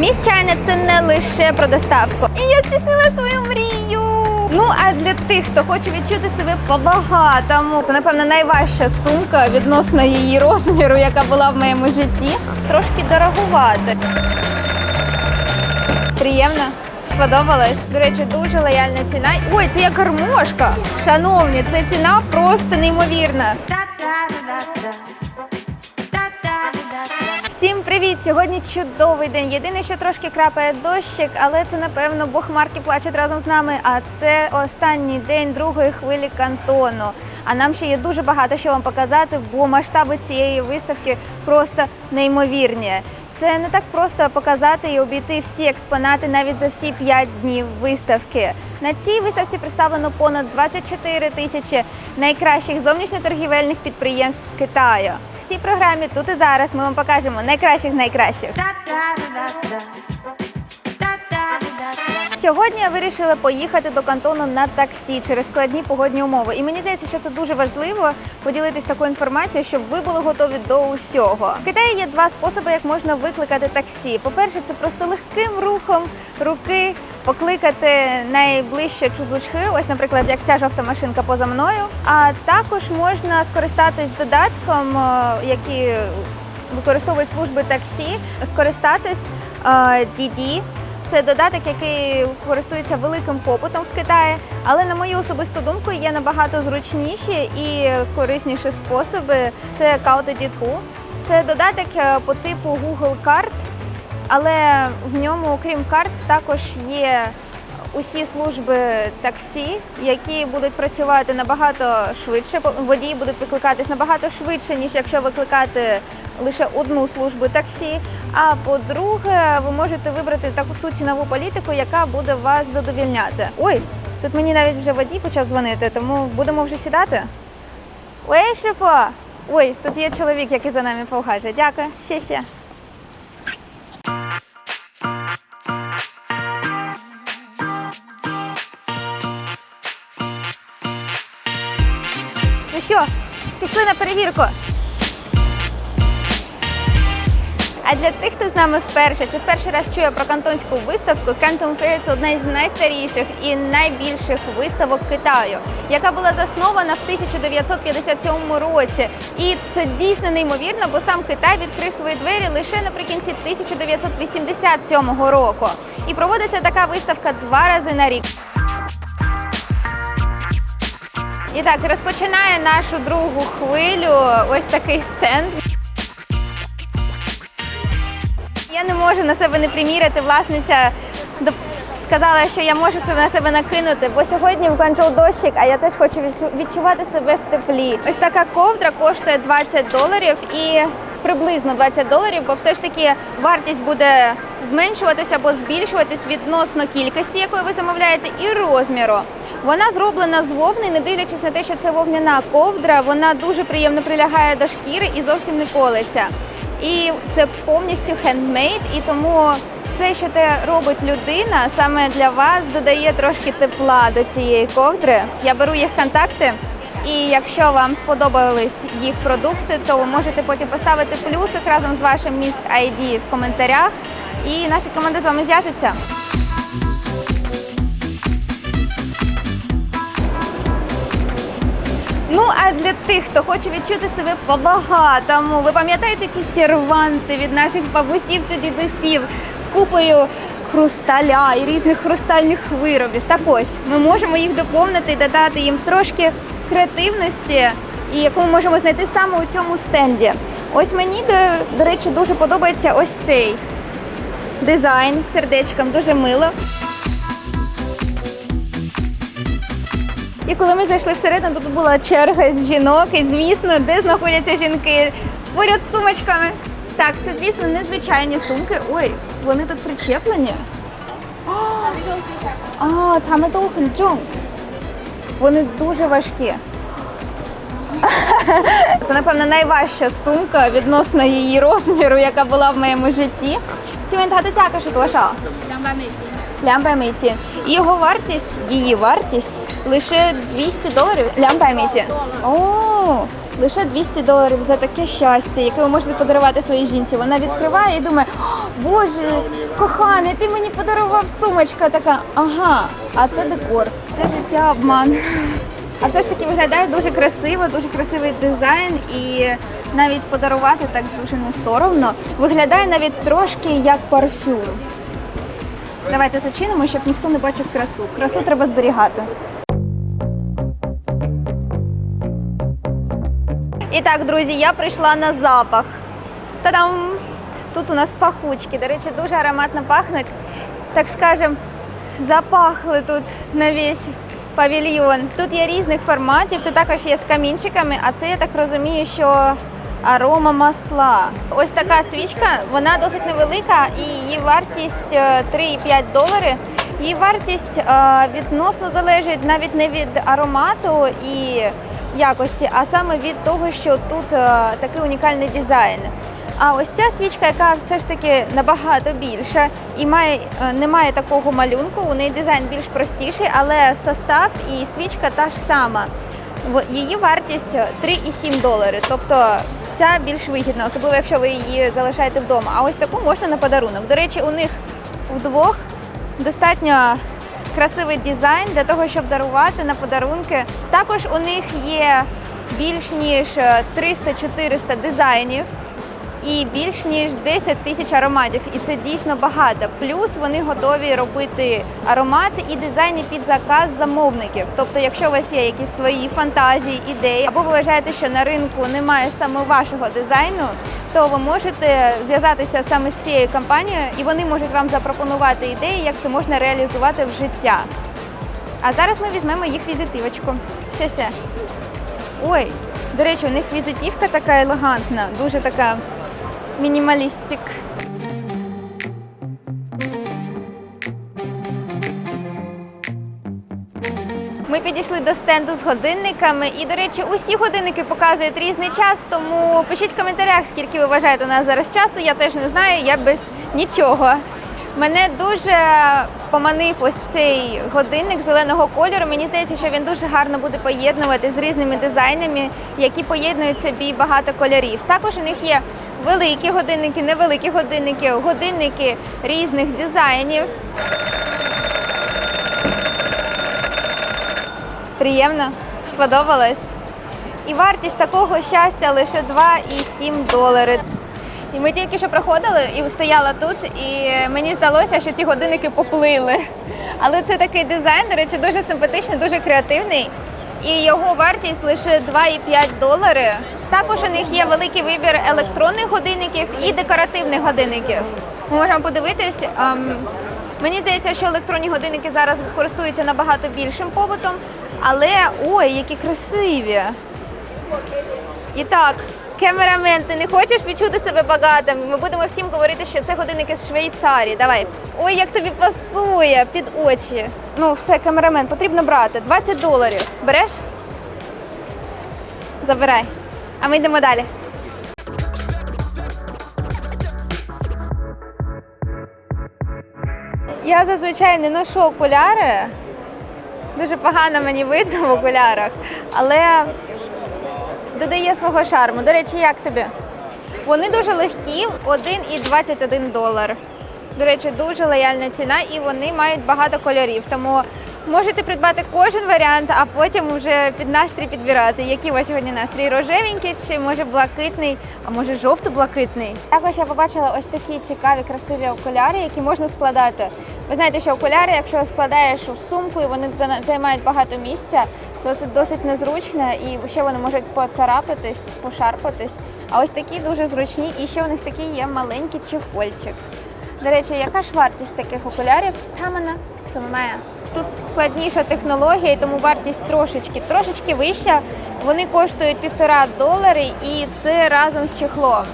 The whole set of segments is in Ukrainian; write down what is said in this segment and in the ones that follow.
Міщання це не лише про доставку. І я здійснила свою мрію. Ну а для тих, хто хоче відчути себе по-багатому, це напевно найважча сумка відносно її розміру, яка була в моєму житті. Трошки дорогувати. Приємно. Сподобалось. До речі, дуже лояльна ціна. Ой, це як гармошка. Шановні, це ціна просто неймовірна. Всім привіт! Сьогодні чудовий день. Єдине, що трошки крапає дощик, але це напевно Бог Марки плачуть разом з нами. А це останній день другої хвилі кантону. А нам ще є дуже багато що вам показати, бо масштаби цієї виставки просто неймовірні. Це не так просто показати і обійти всі експонати навіть за всі 5 днів виставки. На цій виставці представлено понад 24 тисячі найкращих зовнішньоторгівельних підприємств Китаю. Цій програмі тут і зараз ми вам покажемо найкращих з найкращих. Сьогодні я вирішила поїхати до кантону на таксі через складні погодні умови. І мені здається, що це дуже важливо поділитись такою інформацією, щоб ви були готові до усього. В Китаї є два способи, як можна викликати таксі. По-перше, це просто легким рухом руки покликати найближче чузучки, ось, наприклад, як ця жовта машинка поза мною. А також можна скористатись додатком, е, які використовують служби таксі, скористатись е, DD. Це додаток, який користується великим попитом в Китаї, але на мою особисту думку є набагато зручніші і корисніші способи. Це Kauto Це додаток е, по типу Google карт, але в ньому, окрім карт, також є усі служби таксі, які будуть працювати набагато швидше. Водії будуть викликатись набагато швидше, ніж якщо викликати лише одну службу таксі. А по-друге, ви можете вибрати таку ту цінову політику, яка буде вас задовільняти. Ой, тут мені навіть вже водій почав дзвонити, тому будемо вже сідати. Ой, шефо! Ой, тут є чоловік, який за нами повгаже. Дякую, сі-сі. Ну що, пішли на перевірку. А для тих, хто з нами вперше чи в перший раз чує про кантонську виставку, Canton Fair – це одна із найстаріших і найбільших виставок Китаю, яка була заснована в 1957 році. І це дійсно неймовірно, бо сам Китай відкрив свої двері лише наприкінці 1987 року. І проводиться така виставка два рази на рік. І так, розпочинає нашу другу хвилю ось такий стенд. Я не можу на себе не приміряти. Власниця сказала, що я можу на себе накинути, бо сьогодні в Guangzhou дощик, а я теж хочу відчувати себе в теплі. Ось така ковдра коштує 20 доларів і приблизно 20 доларів, бо все ж таки вартість буде зменшуватися або збільшуватись відносно кількості, якої ви замовляєте, і розміру. Вона зроблена з вовни, не дивлячись на те, що це вовняна ковдра, вона дуже приємно прилягає до шкіри і зовсім не колиться. І це повністю хендмейд, і тому те, що те робить людина, саме для вас додає трошки тепла до цієї ковдри. Я беру їх контакти. І якщо вам сподобались їх продукти, то ви можете потім поставити плюсик разом з вашим міст ID в коментарях, і наша команда з вами зв'яжеться. Ну а для тих, хто хоче відчути себе по-багатому, ви пам'ятаєте ті серванти від наших бабусів та дідусів з купою хрусталя і різних хрустальних виробів. Так ось ми можемо їх доповнити і додати їм трошки креативності, і яку ми можемо знайти саме у цьому стенді. Ось мені, до, речі, дуже подобається ось цей дизайн з сердечком, дуже мило. І коли ми зайшли всередину, тут була черга з жінок, і звісно, де знаходяться жінки поряд з сумочками. Так, це, звісно, незвичайні сумки. Ой, вони тут причеплені. А, А, тамедохенджон. Вони дуже важкі. Це, напевно, найважча сумка відносно її розміру, яка була в моєму житті. 请问它的价格是多少？两百美金。 200 мейці. І його вартість, її вартість лише 200 доларів. 200 мейці. О, Лише 200 доларів за таке щастя, яке ви можете подарувати своїй жінці. Вона відкриває і думає, Боже, коханий, ти мені подарував сумочка. Така, ага, а це декор. Це життя обман. А все ж таки виглядає дуже красиво, дуже красивий дизайн і навіть подарувати так дуже не соромно. Виглядає навіть трошки як парфюм. Давайте зачинимо, щоб ніхто не бачив красу. Красу треба зберігати. І так, друзі, я прийшла на запах. Та-дам! Тут у нас пахучки. До речі, дуже ароматно пахнуть. Так скажем, запахли тут на весь павільйон. Тут є різних форматів, тут також є з камінчиками, а це я так розумію, що арома масла. Ось така свічка, вона досить невелика і її вартість е, 3,5 долари. Її вартість е, відносно залежить навіть не від аромату і якості, а саме від того, що тут е, такий унікальний дизайн. А ось ця свічка, яка все ж таки набагато більша і має е, не має такого малюнку. У неї дизайн більш простіший, але состав і свічка та ж сама. Її вартість 3,7 долари. Тобто ця більш вигідна, особливо якщо ви її залишаєте вдома. А ось таку можна на подарунок. До речі, у них вдвох достатньо красивий дизайн для того, щоб дарувати на подарунки. Також у них є більш ніж е, 300-400 дизайнів і більш ніж 10 тисяч ароматів. І це дійсно багато. Плюс вони готові робити аромати і дизайни під заказ замовників. Тобто, якщо у вас є якісь свої фантазії, ідеї, або ви вважаєте, що на ринку немає саме вашого дизайну, то ви можете зв'язатися саме з цією компанією, і вони можуть вам запропонувати ідеї, як це можна реалізувати в життя. А зараз ми візьмемо їх візитивочку. Ще ще. Ой, до речі, у них візитівка така елегантна, дуже така мінімалістик. Ми підійшли до стенду з годинниками, і, до речі, усі годинники показують різний час, тому пишіть в коментарях, скільки ви вважаєте у нас зараз часу. Я теж не знаю, я без нічого. Мене дуже поманив ось цей годинник зеленого кольору. Мені здається, що він дуже гарно буде поєднувати з різними дизайнами, які поєднують собі багато кольорів. Також у них є великі годинники, невеликі годинники, годинники різних дизайнів. Приємно, сподобалось. І вартість такого щастя лише 2,7 долари. І ми тільки що проходили і стояла тут, і мені здалося, що ці годинники поплили. Але це такий дизайн, до речі, дуже симпатичний, дуже креативний. І його вартість лише 2,5 долари. Також у них є великий вибір електронних годинників і декоративних годинників. Ми можемо подивитись. ем, Мені здається, що електронні годинники зараз користуються набагато більшим побутом, але ой, які красиві! І так, камерамен, ти не хочеш відчути себе багатим? Ми будемо всім говорити, що це годинники з Швейцарії. Давай. Ой, як тобі пасує під очі. Ну, все, камерамен, потрібно брати. 20 доларів. Береш? Забирай. А ми йдемо далі. Я зазвичай не ношу окуляри. Дуже погано мені видно в окулярах, але додає свого шарму. До речі, як тобі? Вони дуже легкі, 1,21 долар. До речі, дуже лояльна ціна і вони мають багато кольорів. Тому можете придбати кожен варіант, а потім вже під настрій підбирати. Який у вас сьогодні настрій? Рожевенький чи може блакитний, а може жовто-блакитний? Також я побачила ось такі цікаві, красиві окуляри, які можна складати. Ви знаєте, що окуляри, якщо складаєш у сумку і вони займають багато місця, це досить незручно і ще вони можуть поцарапатись, пошарпатись. А ось такі дуже зручні, і ще у них такий є маленький чехольчик. До речі, яка ж вартість таких окулярів? Тамана Самая. Тут складніша технологія, тому вартість трошечки, трошечки вища. Вони коштують півтора долари, і це разом з чехлом.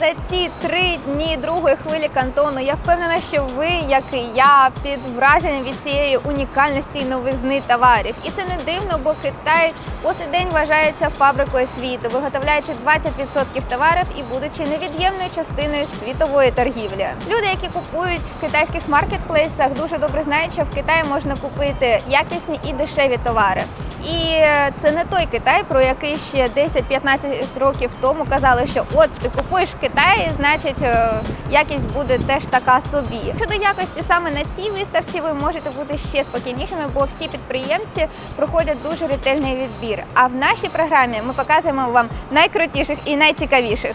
За ці три дні другої хвилі кантону я впевнена, що ви, як і я, під враженням від цієї унікальності і новизни товарів. І це не дивно, бо Китай по сей день вважається фабрикою світу, виготовляючи 20% товарів і будучи невід'ємною частиною світової торгівлі. Люди, які купують в китайських маркетплейсах, дуже добре знають, що в Китаї можна купити якісні і дешеві товари. І це не той Китай, про який ще 10-15 років тому казали, що от ти купуєш в Китаї, значить е, якість буде теж така собі. Щодо якості, саме на цій виставці ви можете бути ще спокійнішими, бо всі підприємці проходять дуже ретельний відбір. А в нашій програмі ми показуємо вам найкрутіших і найцікавіших.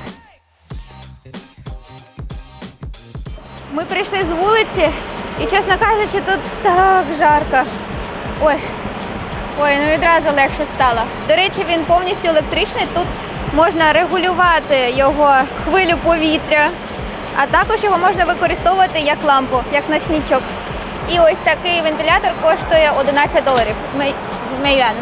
Ми прийшли з вулиці, і чесно кажучи, тут так жарко. Ой, Ой, ну відразу легше стало. До речі, він повністю електричний. Тут можна регулювати його хвилю повітря, а також його можна використовувати як лампу, як ночничок. І ось такий вентилятор коштує 11 доларів. Мей- Мейюан,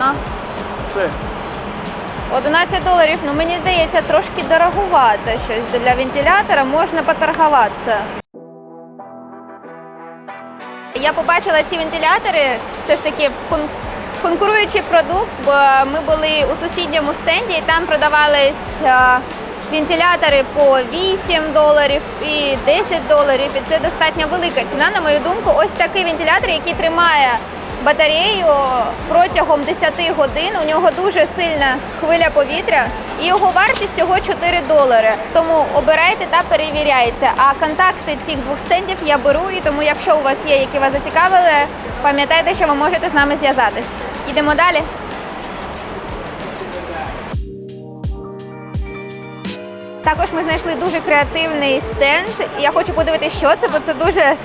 11 доларів, ну мені здається, трошки дороговато щось для вентилятора, можна поторгуватися. Я побачила ці вентилятори, все ж таки конкуруючий продукт, бо ми були у сусідньому стенді і там продавались е, вентилятори по 8 доларів і 10 доларів. І це достатньо велика ціна, на мою думку. Ось такий вентилятор, який тримає батарею протягом 10 годин. У нього дуже сильна хвиля повітря, і його вартість всього 4 долари. Тому обирайте та перевіряйте. А контакти цих двох стендів я беру, і тому, якщо у вас є, які вас зацікавили, пам'ятайте, що ви можете з нами зв'язатись. Ідемо далі. Також ми знайшли дуже креативний стенд. Я хочу подивитися, що це, бо це дуже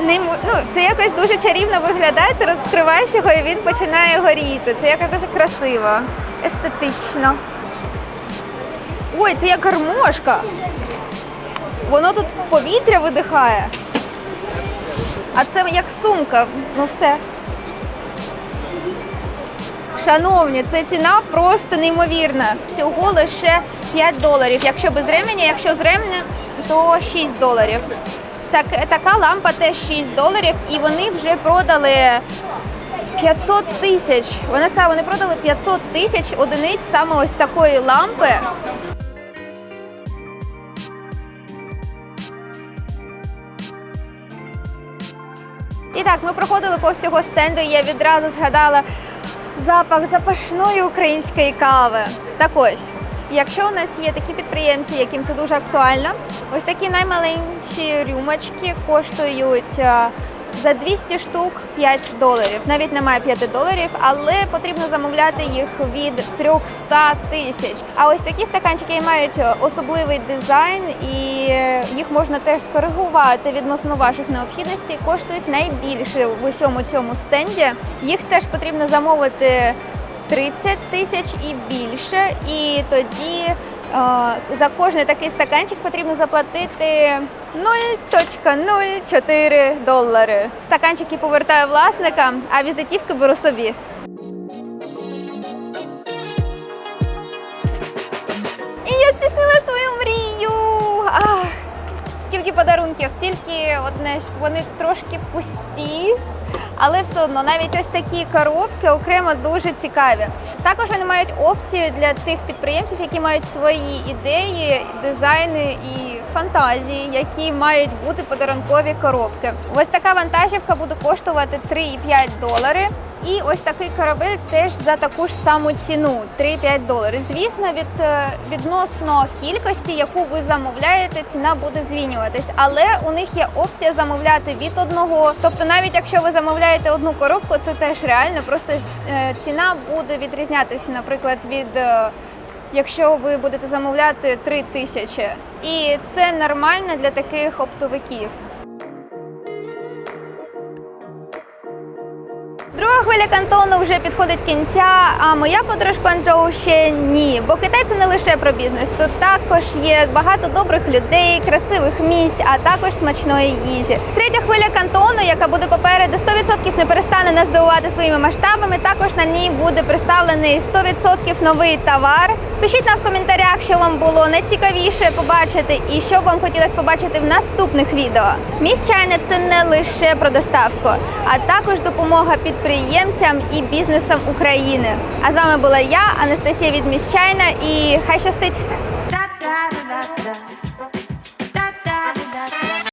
ну, це якось дуже чарівно виглядає, ти розкриваєш його і він починає горіти. Це якось дуже красиво, естетично. Ой, це як гармошка. Воно тут повітря видихає. А це як сумка. Ну все. Шановні, це ціна просто неймовірна. Всього лише 5 доларів. Якщо без ременя, якщо з ременем, то 6 доларів. Так, така лампа теж 6 доларів, і вони вже продали 500 тисяч. Вони сказали, вони продали 500 тисяч одиниць саме ось такої лампи. І так, ми проходили повз цього стенду, і я відразу згадала запах запашної української кави. Так ось, якщо у нас є такі підприємці, яким це дуже актуально, ось такі наймаленькі рюмочки коштують е, за 200 штук 5 доларів. Навіть немає 5 доларів, але потрібно замовляти їх від 300 тисяч. А ось такі стаканчики мають особливий дизайн, і їх можна теж скоригувати відносно ваших необхідностей. Коштують найбільше в усьому цьому стенді. Їх теж потрібно замовити 30 тисяч і більше. І тоді за кожний такий стаканчик потрібно заплатити 0.04 долари. Стаканчики повертаю власникам, а візитівки беру собі. І я здійснила свою мрію. Ах, скільки подарунків, тільки одне вони трошки пусті. Але все одно навіть ось такі коробки окремо дуже цікаві. Також вони мають опцію для тих підприємців, які мають свої ідеї, дизайни і фантазії, які мають бути подарункові коробки. Ось така вантажівка буде коштувати 3,5 долари. І ось такий корабель теж за таку ж саму ціну 3,5 доларів. Звісно, від е, відносно кількості, яку ви замовляєте, ціна буде змінюватись. Але у них є опція замовляти від одного. Тобто, навіть якщо ви замовляєте одну коробку, це теж реально. Просто е, ціна буде відрізнятися, наприклад, від. е, Якщо ви будете замовляти 3 тисячі, і це нормально для таких оптовиків. Друга хвиля кантону вже підходить кінця. А моя подорож Кванчжоу ще ні. Бо Китай це не лише про бізнес. Тут також є багато добрих людей, красивих місць, а також смачної їжі. Третя хвиля кантону, яка буде попереду, 100% не перестане нас дивувати своїми масштабами. Також на ній буде представлений 100% новий товар. Пишіть нам в коментарях, що вам було найцікавіше побачити і що вам хотілося побачити в наступних відео. Міст чайне це не лише про доставку, а також допомога підприємцям підприємцям і бізнесам України. А з вами була я, Анастасія Відміщайна, і хай щастить!